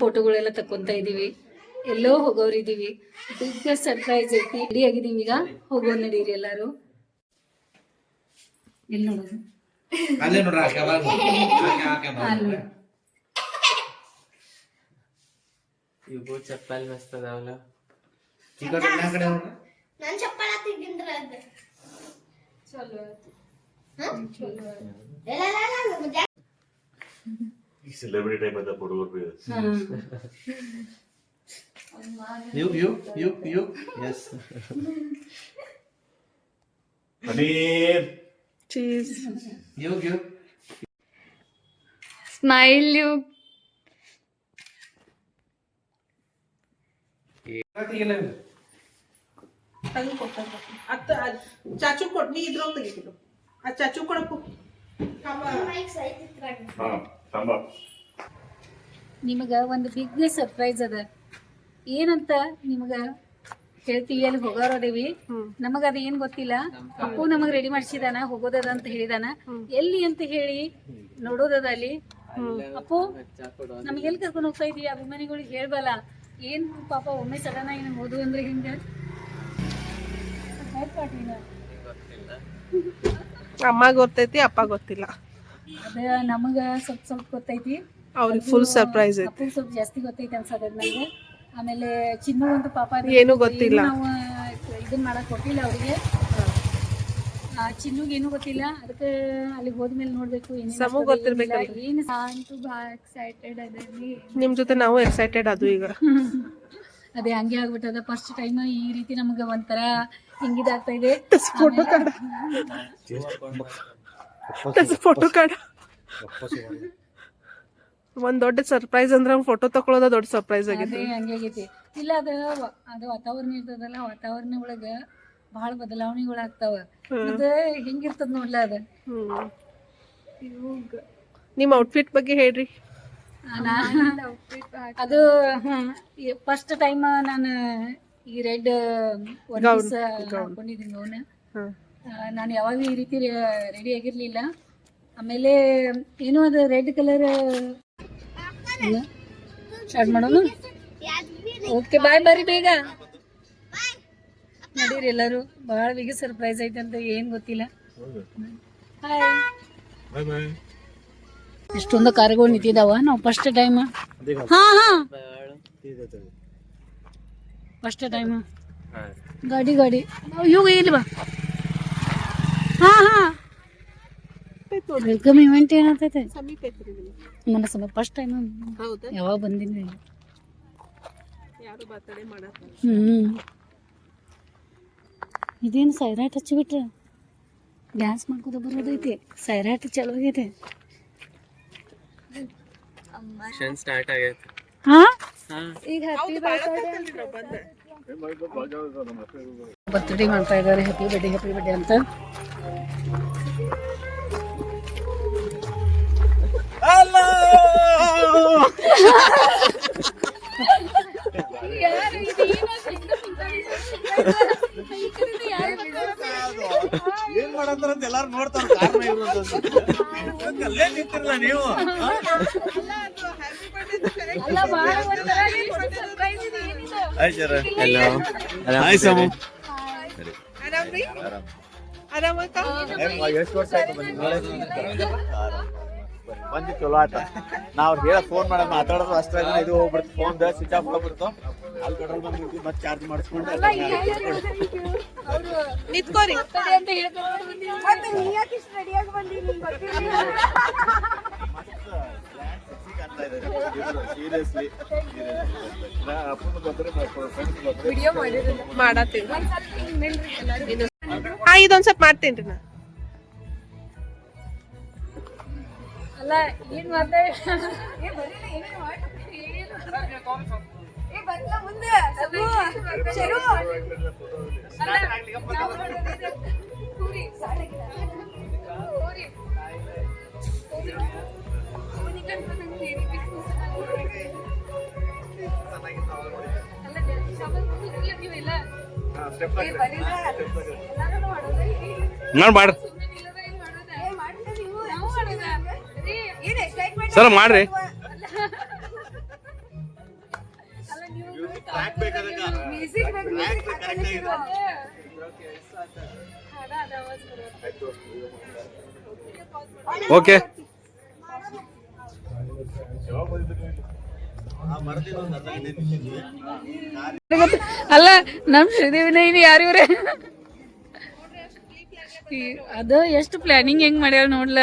ಫೋಟೋಗಳೆಲ್ಲ ತಕ್ಕೊಂತ ಇದೀವಿ ಎಲ್ಲೋ ಹೋಗೋರಿದೀವಿ ಬಿಗ್ ಸರ್ಪ್ರೈಸ್ ಐತಿ. ರೆಡಿ ಆಗಿದೀವಿ ಈಗ. ಹೋಗೋ ನಡೀರಿ ಎಲ್ಲಾರು. ಎಲ್ಲಿ ನೋಡೋದು? ಅಲ್ಲೇ ನೋಡ್ರಿ ಇವು ಚಪ್ಪಲ್ ಮಸ್ತ್ ಅದಾವಲ್ಲ ಈ ಕಡೆ ಆ ಕಡೆ ನೋಡ್ರಿ ನಾನ್ ಚಪ್ಪಲ ತೆಗಿಂದ್ರ ಅದ ಈ ಸೆಲೆಬ್ರಿಟಿ ಟೈಪ್ ಅಂತ ಹುಡುಗರು ಹಾ. You you you you yes paneer cheese you you smile you ಅತ್ತ ಚಾಚು ಕೊಡ್ ನೀ ಇದ್ರೊಳಗೆ ತೆಗಿತಿರು ಆ ಚಾಚು ಕೊಡಪ್ಪು ಹಾ ಸಾಂಬಾರ್ ನಿಮಗ ಒಂದು ಬಿಗ್ ಸರ್ಪ್ರೈಸ್ ಅದ. ಏನಂತ ನಿಮಗ ಹೇಳ್ತೀವಿ ಅಲ್ಲಿ ಹೋಗೋರದೇವಿ ನಮಗ ಅದ ಏನ್ ಗೊತ್ತಿಲ್ಲ. ಅಪ್ಪು ನಮಗ್ ರೆಡಿ ಮಾಡ್ಸಿದಾನ ಹೋಗೋದದ ಅಂತ ಹೇಳಿದಾನ. ಎಲ್ಲಿ ಅಂತ ಹೇಳಿ ನೋಡೋದದ ಅಲ್ಲಿ. ಅಪ್ಪು ನಮ್ಗೆ ಎಲ್ಲಿ ಕರ್ಕೊಂಡು ಹೋಗ್ತಾ ಇದೀವಿ ಅಭಿಮಾನಿಗಳಿಗೆ ಹೇಳ್ಬಲ್ಲ ಏನ್ ಪಾಪ ಒಮ್ಮೆ ಸಡನ್ ಆಗಿ ಹೋದು ಅಂದ್ರೆ ಹಿಂಗ? ಅಮ್ಮ ಗೊತ್ತೈತಿ ಅಪ್ಪ ಗೊತ್ತಿಲ್ಲ. ಅದ ನಮಗ ಸ್ವಲ್ಪ ಸ್ವಲ್ಪ ಗೊತ್ತೈತಿ. ಅವ್ರಿಗೆ ಫುಲ್ ಸರ್ಪ್ರೈಸ್ ಐತಿ. ಸ್ವಲ್ಪ ಜಾಸ್ತಿ ಗೊತ್ತೈತೆ ಅನ್ಸದ ನಂಗೆ ಆಮೇಲೆ ಚಿನ್ನು ಒಂದು ಪಾಪ ಏನು ಗೊತ್ತಿಲ್ಲ. ನಾವು ಇದನ್ನ ಮಾಡಕ್ ಕೊಟ್ಟಿಲ್ಲ ಅವ್ರಿಗೆ. ಆ ಚಿನ್ನುಗ್ ಏನು ಗೊತ್ತಿಲ್ಲ. ಅದಕ್ಕೆ ಅಲ್ಲಿ ಹೋದ್ಮೇಲೆ ನೋಡ್ಬೇಕು ಏನು ಸಮೂ ಆಗ್ತದೆ, ಗೊತ್ತಿರ್ಬೇಕಲ್ಲ. ಏನು ಅಂತೂ ಭಾಳ ಎಕ್ಸೈಟೆಡ್ ಅದೀನಿ ನಿಮ್ ಜೊತೆ ನಾವು ಎಕ್ಸೈಟೆಡ್ ಅದು ಈಗ. ಅದೇ ಹಂಗೆ ಆಗ್ಬಿಟ್ಟದ. ಫಸ್ಟ್ ಟೈಮ್ ಈ ರೀತಿ ನಮ್ಗೆ ಒಂಥರ ಹಿಂಗಿದಾಗ್ತಾ ಇದೆ. ಫೋಟೋ ಫೋಟೋ ಕಾಡ ಒಂದ್ ದೊಡ್ಡ ಸರ್ಪ್ರೈಸ್ ಅಂದ್ರೆ ಫೋಟೋ ತಕೊಳ್ಳೋದ ದೊಡ್ಡ ಸರ್ಪ್ರೈಸ್ ಆಗಿದೆ ಆಗೈತಿ ಹಂಗೆ ಆಗೈತಿ. ಇಲ್ಲ ಅದ ಅದು ವಾತಾವರಣ ಇರ್ತದಲ್ಲ ವಾತಾವರಣ ಒಳಗ ಬಹಳ ಬದಲಾವಣೆಗಳು ಆಗ್ತಾವ. ಅದ ಹೆಂಗಿರ್ತದ ನೋಡ್ಲ ಅದ? ಹ್ಮ್. ನಿಮ್ ಔಟ್ಫಿಟ್ ಬಗ್ಗೆ ಹೇಳ್ರಿ. ಅದು ಫಸ್ಟ್ ಟೈಮ್ ನಾನು ಈ ರೆಡ್ ಹಾಕೊಂಡಿದ್ದೀನಿ ಅವನ್ನ ಹ್ಮ್. ನಾನು ಯಾವಾಗ ಈ ರೀತಿ ರೆಡಿ ಆಗಿರಲಿಲ್ಲ. ಆಮೇಲೆ ಏನು ಅದು ರೆಡ್ ಕಲರ್ ಸ್ಟಾರ್ಟ್ ಮಾಡೋಣ? ಓಕೆ ಬಾಯ್ ಬರ್ರಿ ಬೇಗ. ನಡೀರಿ ಎಲ್ಲರೂ. ಭಾಳ ಬೇಗ ಸರ್ಪ್ರೈಸ್ ಐತೆ ಅಂತ ಏನು ಗೊತ್ತಿಲ್ಲ. ಹಾಯ್ ಇಷ್ಟೊಂದು ಕಾರ್ಗಳು ನಿಂತಿದಾವ? ನಾವು ಫಸ್ಟ್ ಟೈಮ್ ಹಾ ಹಾ. ಫಸ್ಟ್ ಟೈಮ್ ಗಾಡಿ ಗಾಡಿ. ಇವಾಗ ಇಲ್ಲಿ ಬಾ ಹಾ ಹಾ. ವೆಲ್ಕಮ್ ಇವೆಂಟ್ ಏನಾಗ್ತೈತೆ? ಸಮೀಪ ಐತ್ರಿ. ನನ್ನ ಸಮೀಪ ಫಸ್ಟ್ ಟೈಮ್ ಹೌದಾ? ಯಾವಾಗ ಬಂದಿನಿ ಯಾರು ಬರ್ತಡೇ ಮಾಡತ್ತ ಹ್ಮ್. ಇದೇನು ಸೈರಾಟ್ ಹಚ್ಚಿಬಿಟ್ರೆ ಡ್ಯಾನ್ಸ್ ಮಾಡ್ಕೋತ ಬರೋದೈತಿ ಸೈರಾಟ್ ಚಲೋ ಆಗೈತೆ. ಸ್ಟಾರ್ಟ್ ಆಗೈತೆ. ಹಾ? ಹಾ. ಬರ್ತ್ಡೇ ಮಾಡ್ತಾ ಇದ್ದಾರೆ ಹ್ಯಾಪಿ ಬರ್ಡೇ ಹ್ಯಾಪಿ ಬರ್ಡೇ ಅಂತ ಏನ್ ಮಾಡಂತಾರ ಅಂತ ಎಲ್ಲಾರು ನೋಡ್ತಾರ ಕಾರಣ ಇರೋದು ಅಲ್ಲೇ ನಿಂತಿರಲ್ಲ ನೀವು. Hi sir. Hello hi Samu ಆರಾಮ್ರಿ ಆರಾಮಕ್ಕ ಎಷ್ಟು ವರ್ಷ ಆಯ್ತು ಬಂದಿ ಚಲೋ ಆಯ್ತ? ನಾವ್ ಹೇಳ ಫೋನ್ ಮಾಡೋದು ಮಾತಾಡೋದು ಅಷ್ಟೇ ಇದು ಹೋಗ್ಬಿಡ್ತು. ಫೋನ್ ಸ್ವಿಚ್ ಆಫ್ ಹೋಗ್ಬಿಡ್ತು ಅಲ್ಲಿ ಪೆಟ್ರೋಲ್ ಬಂದ್ಬಿಟ್ಟು ಮತ್ತೆ ಚಾರ್ಜ್ ಮಾಡಿಸ್ಕೊಂಡು ನಿಂತ್ಕೋರಿ. ಸೀರಿಯಸ್ಲಿ ಇದೊಂದ್ ಸ್ವಲ್ಪ ಮಾಡ್ತೇನ್ರಿ ನಾ. ಅಲ್ಲ ಏನ್ ಮಾತಾಡ ನಾನು ಮಾಡ ಸರ್ ಮಾಡ್ರಿ. ಓಕೆ. ಅಲ್ಲ ನಮ್ ಶ್ರೀದೇವಿನ ಇಲ್ಲಿ ಯಾರಿವ್ರೆ ಅದ ಎಷ್ಟು ಪ್ಲಾನಿಂಗ್ ಹೆಂಗ್ ಮಾಡ್ಯಾರ ನೋಡ್ಲ?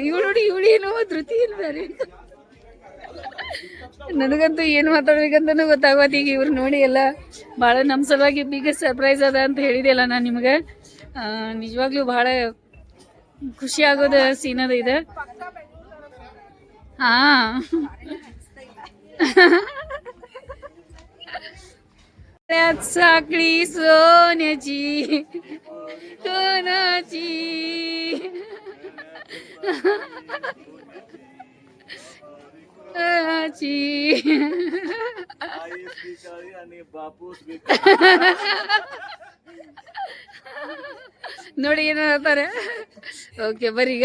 ಇವ್ ನೋಡಿ ಇವಳು ಏನು ಧೃತಿ ಏನು ಬೇರೆ ನನಗಂತೂ ಏನು ಮಾತಾಡ್ಬೇಕಂತನೂ ಗೊತ್ತಾಗತ್ತೆ ಈಗ ಇವ್ರು ನೋಡಿ ಎಲ್ಲ ಭಾಳ ನಮ್ಮ ಸಲುವಾಗಿ ಬಿಗ್ಗೆಸ್ಟ್ ಸರ್ಪ್ರೈಸ್ ಅದ ಅಂತ ಹೇಳಿದೆಲ್ಲ ನಾನು ನಿಮ್ಗೆ ನಿಜವಾಗ್ಲೂ ಭಾಳ ಖುಷಿ ಆಗೋದ ಸೀನ್ ಅದ ಇದು ಹಾ त्यात साखळी सोन्याची कोणाची ನೋಡಿ ಏನ ಹೇಳ್ತಾರೆ? ಓಕೆ ಬರೀಗ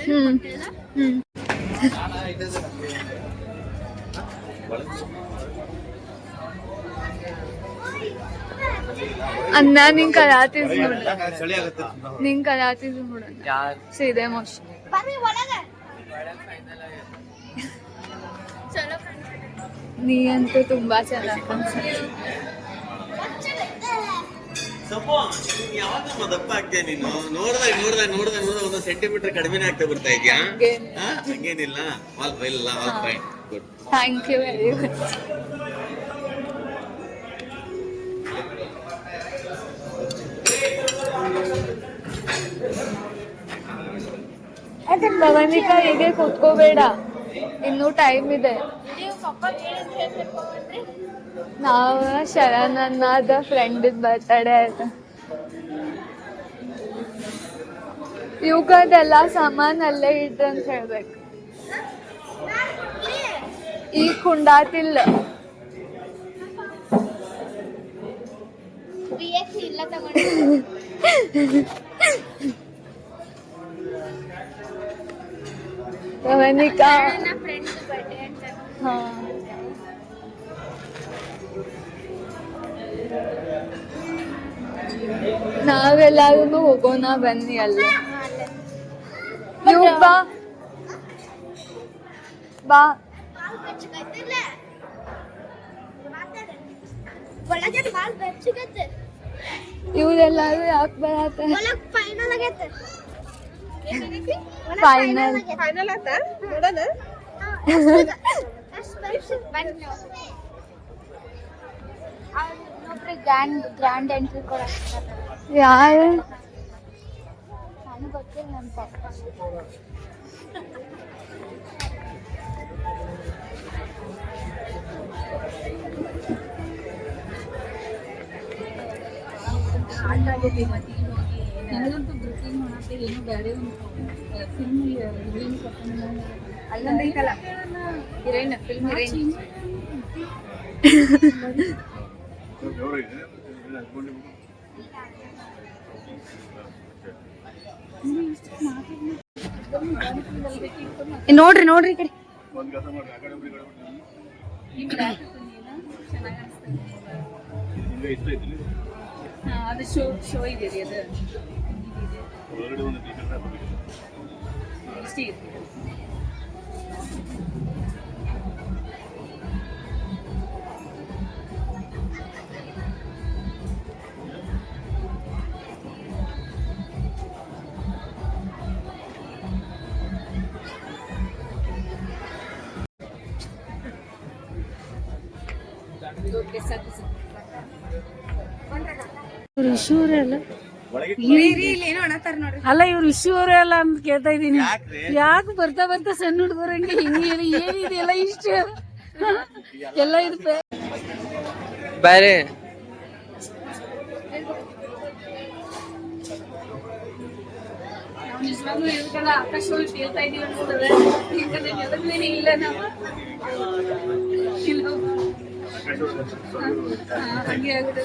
ಹ್ಮ್ ಹ್ಮ್. ಅನ್ನ ನಿನ್ ಕರಾತಿದ್ ನೋಡ ನಿಂಗ್ ನೋಡೋಣ ಯಾರು? ಸೀದೆ ಮೋಶ್ ನೀ ಅಂತೂ ತುಂಬಾ ಚೆನ್ನಾಗಿ ನೀನು? ನೋಡ್ದಾಗ ನೋಡ್ದೆ ನೋಡ್ದೆ ನೋಡ್ದಾಗ ಒಂದು ಸೆಂಟಿಮೀಟರ್ ಕಡಿಮೆನೇ ಆಗ್ತಾ ಬರ್ತಾ ಇದೆಯಾ? ಹಂಗೇನಿಲ್ಲ. All file all fine good thank you very much Bhavanika ಹೀಗೆ ಕೂತ್ಕೋಬೇಡ. ಇನ್ನೂ ಟೈಮ್ ಇದೆ. ನೀವು ಶರಣ್ ಅನ್ನದ ಫ್ರೆಂಡ್ ಬರ್ತಡೇ ಆಯ್ತು. ಯುಗದೆಲ್ಲ ಸಾಮಾನ್ ಅಲ್ಲೇ ಇಡ್ರಿ ಅಂತ ಹೇಳ್ಬೇಕು. ಈ ಕುಂಡಾತಿಲ್ಲ ಇಲ್ಲ ತಗೊಂಡು. ಭವಾನಿಕಾ ನನ್ನ ಫ್ರೆಂಡ್ ಬರ್ಡೇ ಅಂತ ಹಾ ನಾವೆಲ್ಲರೂ ಹೋಗೋಣ ಬನ್ನಿ ಅಲ್ಲೇ ನೀವು ಬಾ ಬಾ ಹಾಲು ಬೆಚ್ಚಗೈತಿಲ್ಲ ಒಳಗೆ ಹಾಲು ಬೆಚ್ಚಗೈತೆ ಇವ್ರೆಲ್ಲರೂ ಯಾಕೆ ಬರತ್ತೆ ಒಳಗ್ ಫೈನಲ್ ಆಗೈತೆ ಫೈನಲ್ ಫೈನಲ್ ಆತ? ನೋಡೋಣ. ಗ್ರ್ಯಾಂಡ್ ಗ್ರ್ಯಾಂಡ್ ಎಂಟ್ರಿ ಕೊಡಕ್ಕೆ ಯಾರು? ನನಗೆ ಗೊತ್ತಿಲ್ಲ ನನ್ನ ಪಪ್ಪ ನನಗಂತೂ ಏನು ಬೇರೆ ಒಂದು ಫಿಲ್ಮ್ ಹೀರೋಯಿನ್ ಕರ್ಕೊಂಡು ಅಲ್ಲೊಂದು ಐತಲ್ಲ. ಹಿರೇನ್ ಫಿಲ್ಮ್ ನೋಡ್ರಿ ನೋಡ್ರಿ ಈ ಕಡೆ. ಅದು ಶೋ ಶೋ ಇದೆ ರೀ ಅದು ಇಷ್ಟೇ ಇದೆ. ಓಕೆ ಸಾಕು ಸಾಕು ಇವ್ರು ಇಶ್ಯೂರೇ ಅಲ್ಲ ಅಲ್ಲ ಇವ್ರು ಇಶ್ಯೂರೇ ಅಲ್ಲ ಅಂತ ಕೇಳ್ತಾ ಇದೀನಿ? ಯಾಕೆ ಬರ್ತಾ ಬರ್ತಾ ಸಣ್ಣ ಹುಡುಗರಂಗೆ ಹಿಂಗೆ ಏನು ಏನಿದೆ ಎಲ್ಲ ಇಷ್ಟ? ಎಲ್ಲ ಇದು ಬೇರೆ ನಿಜವಾಗ್ಲೂ ಆಕಾಶವಾಣಿ ಕೇಳ್ತಾ ಇದೀವಿ ಅನ್ಸ್ತದೆ. ಯಾಕಂದ್ರೆ ಇಲ್ಲ ನಾವು. ಹಾಗೆ ಆಗಿದೆ.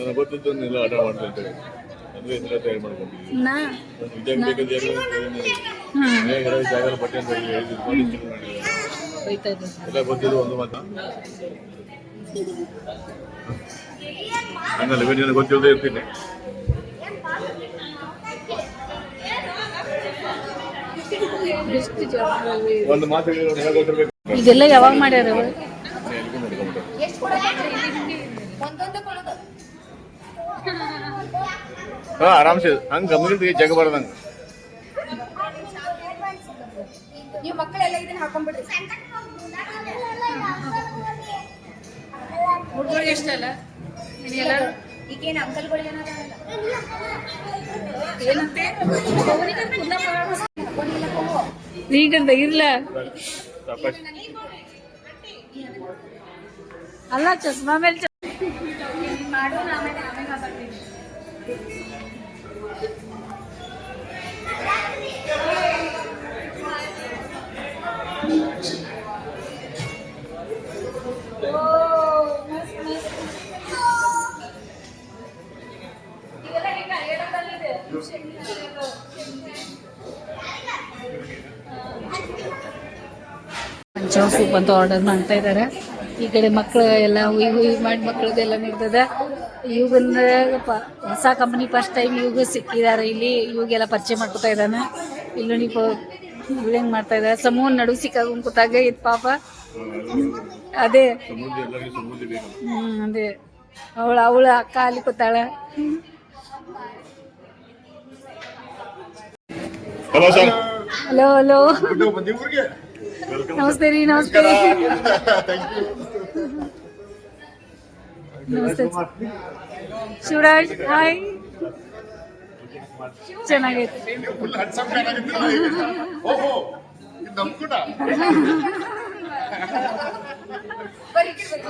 ನನಗೆ ಗೊತ್ತಿದ್ದನ್ನೆಲ್ಲ ಆಟ ಮಾಡ್ತಾ ಇದ್ದೇವೆ ಅಂದ್ರೆ ಇದೆಲ್ಲ ತಯಾರು ಮಾಡ್ಕೊಂಡಿದ್ದೀವಿ ಜಾಗರ ಪಟ್ಟಿ ಅಂತ ಹೇಳಿ ಎಲ್ಲ ಗೊತ್ತಿದ್ದು ಒಂದು ಮಾತ. ಹಂಗಲ್ಲ ಇವಾಗ ನಿನಗೆ ಗೊತ್ತಿಲ್ಲದೆ ಇರ್ತೀನಿ. ಒಂದು ಮಾತು ಹೇಳಿದ್ರೆ ಇದೆಲ್ಲ ಯಾವಾಗ ಮಾಡ್ಯಾರ ಹಾ ಆರಾಮ್ಸೆ. ಹಂಗ ಗಮನಿಸಿ ಜಗ ಬರದಂಗ. ನೀವು ಮಕ್ಕಳೆಲ್ಲ ಇದನ್ನ ಹಾಕೊಂಡ್ಬಿಡ್ರಿ ಹುಡ್ಗರಿಗೆ ಇಷ್ಟ ಅಲ್ಲ? ಎಲ್ಲರೂ ಈಗೇನು ಅಂಕಲ್ಗಳು ಏನಂತೆ? ಇರ್ಲ. ಅಲ್ಲ ಚಸ್ಮಾ ಮೇಲೆ ಚ- ಸೂಪ್ ಅಂತ ಆರ್ಡರ್ ಮಾಡ್ತಾ ಇದ್ದಾರೆ ಈ ಕಡೆ ಮಕ್ಕಳು ಎಲ್ಲ ಹುಯ್ ಹುಯ್ ಮಾಡಿ ಮಕ್ಕಳದೆಲ್ಲ ನಿರ್ತದ ಇವಾಗ ಹೊಸ ಕಂಪನಿ ಫಸ್ಟ್ ಟೈಮ್ ಇವಾಗ ಸಿಕ್ಕಿದ್ದಾರೆ ಇಲ್ಲಿ ಇವಾಗೆಲ್ಲ ಪರಿಚಯ ಮಾಡ್ಕೊತಾ ಇದ್ದಾನೆ. ಇಲ್ಲಿ ನೀವು ಹೆಂಗ್ ಮಾಡ್ತಾ ಇದ್ದಾರೆ ಸಮೂಹ ನಡು ಸಿಕ್ಕಾಗ ಕೂತಾಗ ಇದ್ ಪಾಪ. ಅದೇ. ಹ್ಮ್ ಅದೇ. ಅವಳ ಅವಳ ಅಕ್ಕ ಅಲ್ಲಿ ಕೂತಾಳೆ. ಹಲೋ ಹಲೋ ಹಲೋ ನಮಸ್ತೆ ರೀ ನಮಸ್ತೆ ರೀ ನಮಸ್ತೆ ಶಿವರಾಜ್ ಹಾಯ್ ಚೆನ್ನಾಗೈತೆ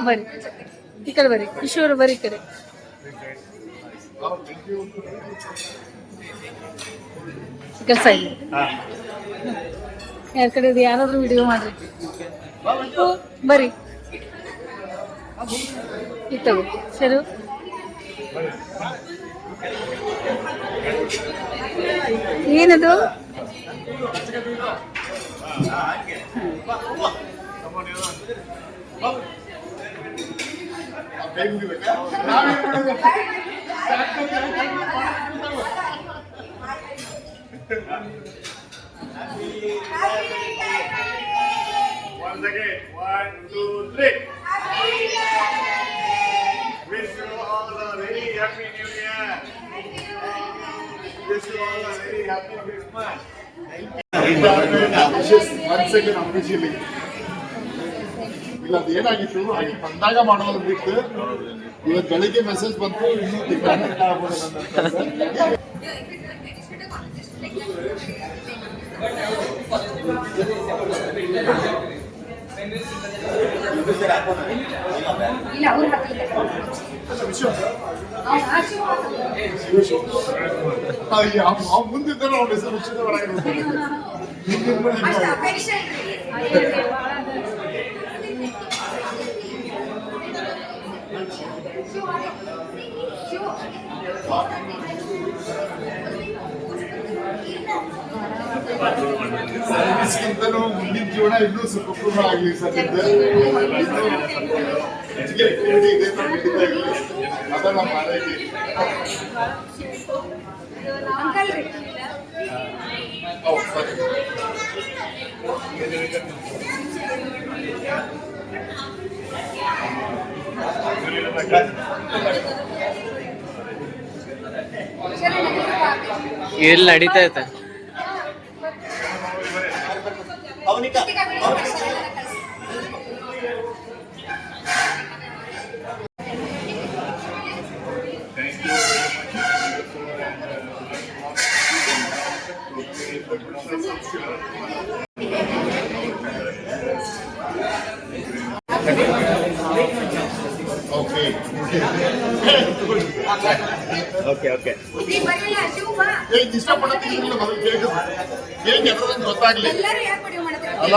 ಬರ್ರಿ ಈ ಕಡೆ ಬರ್ರಿ ಕಿಶೋರ್ ಬರ್ರಿ ಈ ಕಡೆ ಈ ಕಡೆ ಸೈಡ್ ಯಾರ ಕಡೆ ಯಾರಾದ್ರೂ ವಿಡಿಯೋ ಮಾಡ್ರಿ. ಬರ್ರಿ. ಇದು ತಗೋ. ಸರಿ ಏನದು? Once again, one, two, three. Wish you all a very happy new year. Wish you all a very happy Christmas. One second officially ಇಲ್ಲ ಅದು ಏನಾಗಿತ್ತು ಆಕೆ ಬಂದಾಗ ಮಾಡೋದು ಬಿಟ್ಟು ಇವತ್ತು ಬೆಳಿಗ್ಗೆ ಮೆಸೇಜ್ ಬಂತು ಇನ್ನೂ ತಿಂಗಳ ಮುಂದಿದ್ದರೆ ಅವ್ನ ಹೆಸರು ವಿಷಯದ ಒಳಗೆ ಸರ್ವಿಸ್ಗಿಂತನೂ ಮುಂದಿನ ಜೀವನ ಇನ್ನೂ ಸುಖಪೂರ್ಣ ಆಗಲಿ ಸರ್ ಎಲ್ಲಿ. ಅದ ನಮ್ಮ ಆರೈಕೆ ಹೌದು, ಸರಿ. ಇಲ್ಲಿ ನಡೀತಾ ಓಕೆ ಓಕೆ. ಏ ಇಷ್ಟಪಡೋದಿಲ್ಲ ಮೊದಲು ಕೇಕ್ ಕೇಕ್ ಎದ್ರದಂತ ಗೊತ್ತಾಗ್ಲಿ. ಎಲ್ಲರೂ ಯಾಕೆ ವಿಡಿಯೋ ಮಾಡ್ತಾರೆ? ಅಲ್ಲ?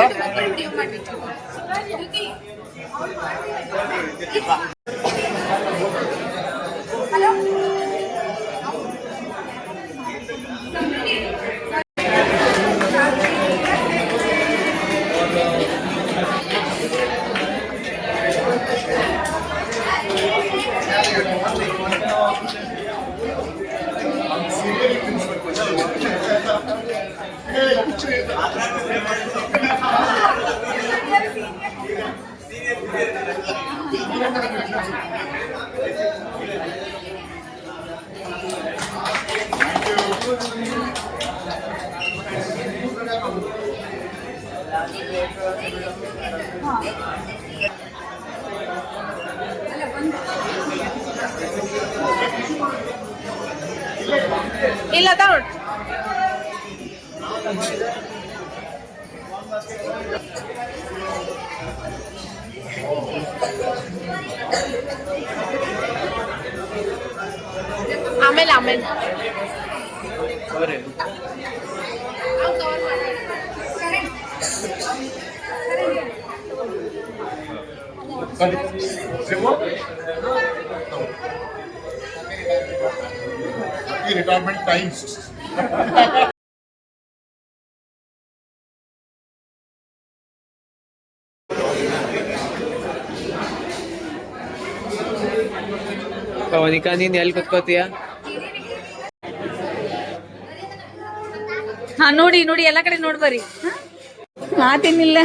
ಇಲ್ಲ ತಗೊಂಡ್ ಆಮೇಲೆ ಆಮೇಲೆ ರಿಟೈರ್ಮೆಂಟ್ ಟೈಮ್ಸ್ ಪವನಿಕಾ ನೀನ್ ಎಲ್ಲಿ ಕುತ್ಕೋತೀಯ ಹಾ, ನೋಡಿ ನೋಡಿ, ಎಲ್ಲ ಕಡೆ ನೋಡ್ ಬರ್ರಿ. ಹಾ? ಮಾತೇನಿಲ್ಲ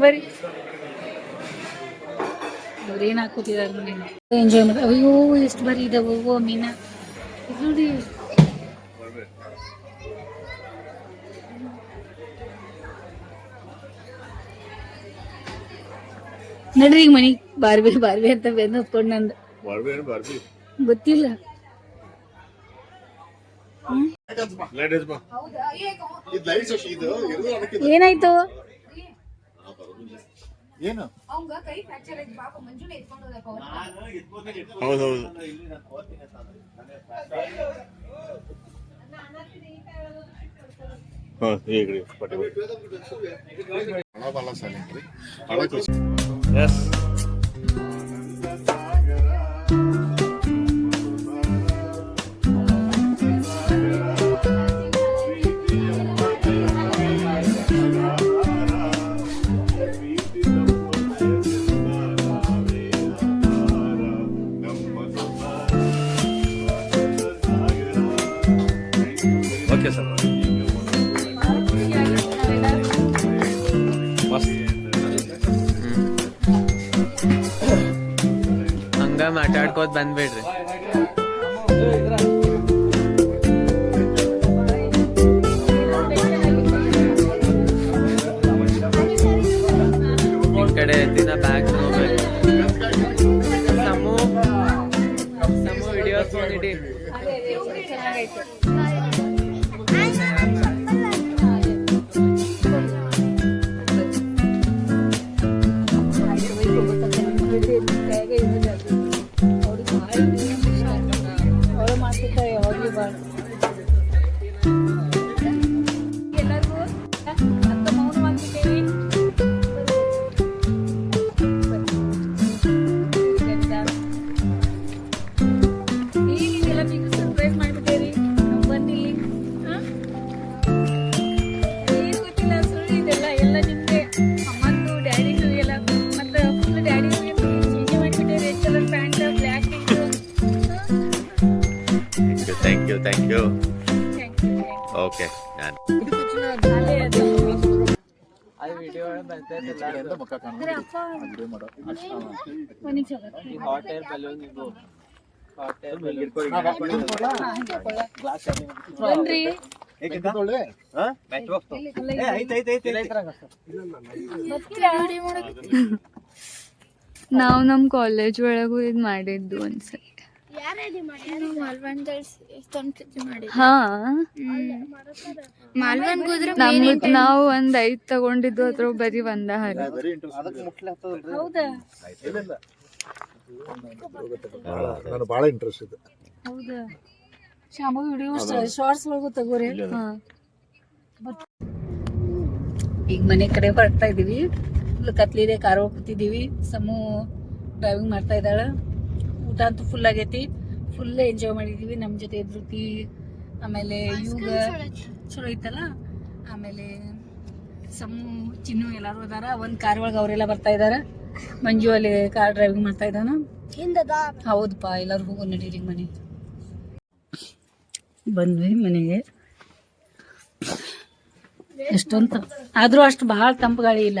ಬರ್ರಿ ಅವ್ರು ಏನ್ ಹಾಕೋತಿದಾರ ನೋಡಿ. ಎಂಜಾಯ್ ಮಾಡಿ ಅಯ್ಯೋ ಎಷ್ಟು ಬರೀ ಇದಾವೆ ಓ ಮೀನಾ. ನೋಡಿ. ನಡ್ರಿ ಈಗ ಮನಿ ಬಾರ್ಬಿ ಬಾರ್ಬಿ ಅಂತ ಬೆನ್ನು ಹೊತ್ಕೊಂಡು ನಂದು. ಗೊತ್ತಿಲ್ಲ. ಲೇಡೀಸ್ ಬಾ ಇದು ಲೈಟ್ಸ್ ಇದು ಇರೋದು ಅದಕ್ಕೆ ಏನಾಯ್ತು? ಏನು? ಅವಂಗ ಕೈ ಫ್ರಾಕ್ಚರ್ ಆಯ್ತು ಪಾಪ ಮಂಜುನ ಎತ್ಕೊಂಡು ಹೌದು ಹೌದೌದು. ಹಾ ಈಗ ಪಟ್ಟಿ ಹಳದಲ್ಲ ಸೈಲೆಂಟ್ರಿ ಹಳಕ್ಕೆ ಎಸ್ ಮಾತಾಡ್ಕೋತ ಬಂದ್ಬಿಡ್ರಿ. ನಿಮಿಷ ಬರ್ತೀನಿ. ಹಾಟ್ ಏರ್ ಬಲೂನ್ ಇದು ಹಾಟ್ ಏರ್ ಬಲೂನ್ ಹಾ, ಹಿಂಗೆ ಹಾಕೊಳ್ಳ. ಬನ್ರಿ ನಾವು ನಮ್ಮ ಕಾಲೇಜ್ ಒಳಗೂ ಇದು ಮಾಡಿದ್ದು ಒಂದ್ಸರಿ ನಾವು ಒಂದ್ ಐದ್ ತಗೊಂಡಿದ್ದು ಅದ್ರ ಬರೀ ಒಂದ ಹಾಗೆ ಬಹಳ ಇಂಟ್ರೆಸ್ಟ್ ಇದೆ. ಹೌದಾ? ಶಾಮು ವಿಡಿಯೋ ಶಾರ್ಟ್ಸ್ ಒಳಗೂ ತಗೋರಿ. ಹಾ. ಈಗ ಮನೆ ಕಡೆ ಹೊರಡ್ತಾ ಇದೀವಿ. ಕತ್ಲಿದೆ ಕಾರ್ ಹೋಗ್ತಿದೀವಿ ಕೂತಿದ್ದೀವಿ ಸಮು ಡ್ರೈವಿಂಗ್ ಮಾಡ್ತಾ ಇದ್ದಾಳ. ಊಟ ಅಂತೂ ಫುಲ್ ಆಗೈತಿ. ಫುಲ್ ಎಂಜಾಯ್ ಮಾಡಿದೀವಿ ನಮ್ಮ ಜೊತೆ ಧೃತಿ ಆಮೇಲೆ ಯುಗ ಚಲೋ ಐತಲ್ಲ? ಆಮೇಲೆ ಸಮ್ ಚಿನ್ನು ಎಲ್ಲರೂ ಅದಾರ. ಒಂದು ಕಾರ್ ಒಳಗೆ ಅವರೆಲ್ಲ ಬರ್ತಾ ಇದ್ದಾರೆ ಮಂಜು ಅಲ್ಲಿ ಕಾರ್ ಡ್ರೈವಿಂಗ್ ಮಾಡ್ತಾ ಇದ್ದಾನ. ಹೌದಪ್ಪ ಎಲ್ಲರೂ ಹೋಗೋ ನಡೀರಿ ಮನೆ. ಬಂದ್ವಿ ಮನೆಗೆ. ಎಷ್ಟೊಂದು ಆದ್ರೂ ಅಷ್ಟು ಭಾಳ ತಂಪು ಗಾಳಿ ಇಲ್ಲ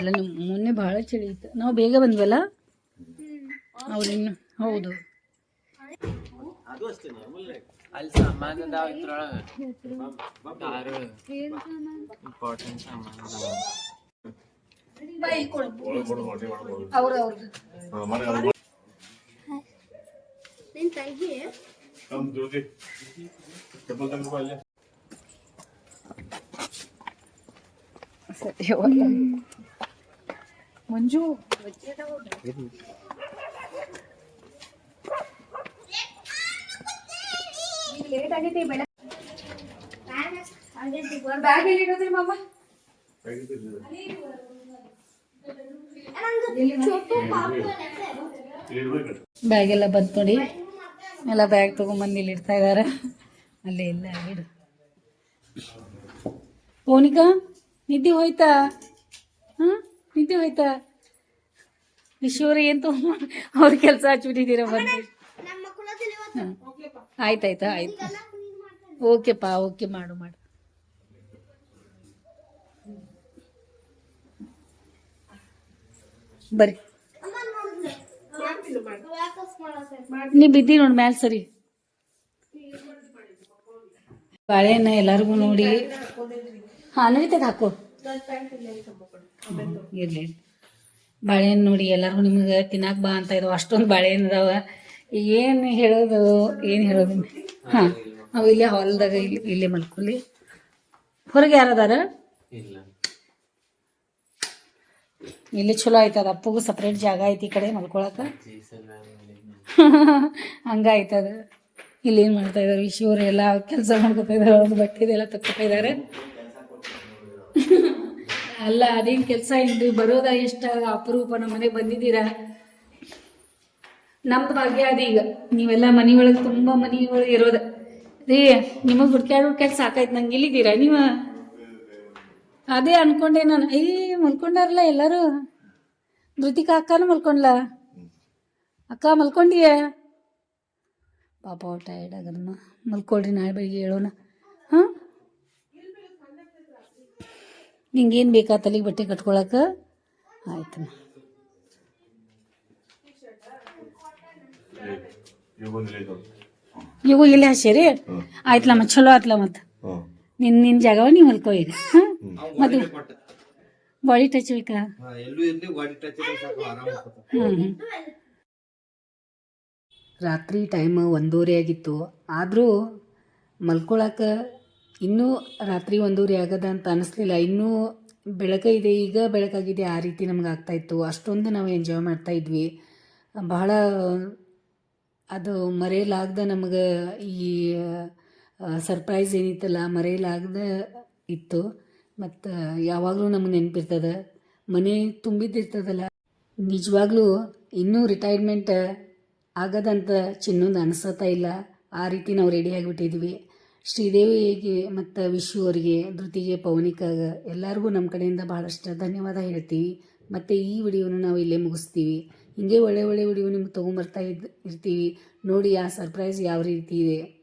ಎಲ್ಲ ನಿಮ್ ಮೊನ್ನೆ ಭಾಳ ಚಳಿ ಇತ್ತು. ನಾವು ಬೇಗ ಬಂದ್ವಲ್ಲ? ಅವ್ರಿನ್ನು ಹೌದು. ಅಲ್ಲಿ ಸಾಮಾನ್ ಅದಾವ ಇದ್ರೊಳಗ ಕಾರು ಇಂಪಾರ್ಟೆಂಟ್ ಸಾಮಾನ್ ಅದಾವ ಅವ್ರ ಅವ್ರದ್ದು ತಂಗ್ರು ಅಲ್ಲೇ ಮಂಜು ಬ್ಯಾಗ್ ಮಮ್ಮ ಬ್ಯಾಗ್ ಎಲ್ಲ ಬಂತು ನೋಡಿ. ಎಲ್ಲ ಬ್ಯಾಗ್ ತಗೊಂಬಂದು ಇಲ್ಲಿ ಇಡ್ತಾ ಇದಾರೆ. ಅಲ್ಲೇ ಇಲ್ಲ, ಇಡು. ಪೋನಿಕಾ, ನಿದ್ದೆ ಹೋಯ್ತಾ? ಹ್ಮ್ ನಿದ್ದೆ ಹೋಯ್ತಾ? ವಿಶ್ವರ ಏನು ತಗೊಂಡ್ ಅವ್ರ ಕೆಲಸ ಹಚ್ಬಿಟ್ಟಿದ್ದೀರ ಬಂದು. ಹ್ಮ್. ಆಯ್ತಾಯ್ತಾ, ಆಯ್ತು. ಓಕೆಪ್ಪ, ಓಕೆ ಮಾಡು ಮಾಡು. ಬರ್ರಿ. ನೀ ಬಿದ್ದಿ ನೋಡಿ ಮ್ಯಾಲ್ ಸರಿ. ಬಾಳೆಹಣ್ಣ ಎಲ್ಲರಿಗೂ ನೋಡಿ. ಹಾ ನಡೀತದೆ ಹಾಕು. ಇರ್ಲಿ ಬಾಳೆಹಣ್ಣು ನೋಡಿ ಎಲ್ಲರಿಗೂ ನಿಮಗೆ ತಿನ್ನಾಕ ಬಾ ಅಂತ ಇದಾವ. ಅಷ್ಟೊಂದು ಬಾಳೆಹಣ್ಣು ಅದಾವ ಏನು ಹೇಳೋದು ಏನು ಹೇಳೋದು? ಹಾಂ ನಾವು ಇಲ್ಲೇ ಹಾಲ್ದಾಗ ಇಲ್ಲಿ ಇಲ್ಲೇ ಮಲ್ಕೊಲಿ ಹೊರಗೆ ಯಾರದಾರ? ಇಲ್ಲ. ಇಲ್ಲಿ ಚಲೋ ಆಯ್ತದ ಅಪ್ಪಗೂ ಸಪ್ರೇಟ್ ಜಾಗ ಐತಿ ಈ ಕಡೆ ಮಲ್ಕೊಳಕ. ಹಂಗಾಯ್ತದ ಇಲ್ಲಿ ಏನು ಮಾಡ್ತಾ ಇದಾರೆ? ವಿಶ್ವರು ಎಲ್ಲ ಕೆಲಸ ಮಾಡ್ಕೊತಾ ಇದಾರೆ ಅವ್ರದ್ದು ಎಲ್ಲ ತಕ್ಕೊತಾ ಇದಾರೆ. ಅಲ್ಲ ಅದೇನು ಕೆಲಸ ಇಲ್ರಿ? ಬರೋದ ಎಷ್ಟು? ಅಪರೂಪ ನಮ್ಮ ಮನೆಗೆ ಬಂದಿದ್ದೀರಾ? ನಮ್ದು ಭಾಗ್ಯ ಅದ ಈಗ. ನೀವೆಲ್ಲ ಮನೆಯೊಳಗೆ ತುಂಬ ಒಳಗೆ ಇರೋದು. ರೀ, ನಿಮಗೆ ಹುಡ್ಕ್ಯಾಡ್ ಹುಡ್ಕ್ಯಾಡ್ ಸಾಕಾಯ್ತು ನಂಗೆ ಇಲ್ಲಿದ್ದೀರಾ? ನೀವು ಅದೇ ಅನ್ಕೊಂಡೆ ನಾನು. ಐ ಮಲ್ಕೊಂಡಾರಲ್ಲ ಎಲ್ಲರೂ? ಧೃತಿಕ ಅಕ್ಕನೂ ಮಲ್ಕೊಂಡ್ಲ? ಅಕ್ಕ, ಮಲ್ಕೊಂಡಿಯ? ಪಾಪ ಟೈರ್ಡ್ ಆಗದಮ್ಮ ಮಲ್ಕೊಳ್ರಿ, ನಾಳೆ ಬೆಳಿಗ್ಗೆ ಹೇಳೋಣ ಹಾಂ? ನಿಂಗೇನು ಬೇಕಾ ತಲೆಗೆ ಬಟ್ಟೆ ಕಟ್ಕೊಳಕ್ಕೆ ಆಯ್ತಮ್ಮ. ಇವು ಇಲ್ಲಿ ಹಸಿರಿ ಆಯ್ತಲಮ್ಮ ಚಲೋ ಆತ್ಲ ಮತ್ತೆ. ನಿನ್ನ ನಿನ್ನ ಜಾಗವ ನೀವು ಮಲ್ಕೋ ಈಗ ಹಾಂ ಮತ್ತೆ ಬಾಡಿ ಟಚ್ ಬೇಕಾ? ಹ್ಞೂ ರಾತ್ರಿ ಟೈಮ್ ಒಂದೂವರೆ ಆಗಿತ್ತು. ಆದರೂ ಮಲ್ಕೊಳಕ್ಕೆ ಇನ್ನೂ ರಾತ್ರಿ ಒಂದೂವರೆ ಆಗದ ಅಂತ ಅನಿಸ್ಲಿಲ್ಲ. ಇನ್ನೂ ಬೆಳಕಿದೆ ಈಗ ಬೆಳಕಾಗಿದೆ ಆ ರೀತಿ ನಮ್ಗೆ ಆಗ್ತಾಯಿತ್ತು ಅಷ್ಟೊಂದು ನಾವು ಎಂಜಾಯ್ ಮಾಡ್ತಾ ಇದ್ವಿ. ಬಹಳ ಅದು ಮರೆಯಲಾಗ್ದ ನಮಗೆ ಈ ಸರ್ಪ್ರೈಸ್ ಏನಿತ್ತಲ್ಲ, ಮರೆಯಲಾಗ್ದ ಇತ್ತು. ಮತ್ತು ಯಾವಾಗಲೂ ನಮ್ಗೆ ನೆನಪಿರ್ತದೆ. ಮನೆ ತುಂಬಿದ್ದಿರ್ತದಲ್ಲ. ನಿಜವಾಗ್ಲೂ ಇನ್ನೂ ರಿಟೈರ್ಮೆಂಟ್ ಆಗದಂತ ಚಿನ್ನೊಂದು ಅನಿಸತ್ತಾ ಇಲ್ಲ. ಆ ರೀತಿ ನಾವು ರೆಡಿ ಆಗಿಬಿಟ್ಟಿದ್ವಿ. ಶ್ರೀದೇವಿಗೆ ಮತ್ತು ವಿಶು ಅವರಿಗೆ, ಧೃತಿಗೆ ಪವನಿಕಾಗ ಎಲ್ಲರಿಗೂ ನಮ್ಮ ಕಡೆಯಿಂದ ಭಾಳಷ್ಟು ಧನ್ಯವಾದ ಹೇಳ್ತೀವಿ. ಮತ್ತು ಈ ವಿಡಿಯೋನ ನಾವು ಇಲ್ಲೇ ಮುಗಿಸ್ತೀವಿ. ಹಿಂಗೆ ಒಳ್ಳೆ ಒಳ್ಳೆ ವಿಡಿಯೋ ನಿಮ್ಗೆ ತೊಗೊಂಬರ್ತಾ ಇದ್ ಇರ್ತೀವಿ. ನೋಡಿ ಆ ಸರ್ಪ್ರೈಸ್ ಯಾವ ರೀತಿ ಇದೆ.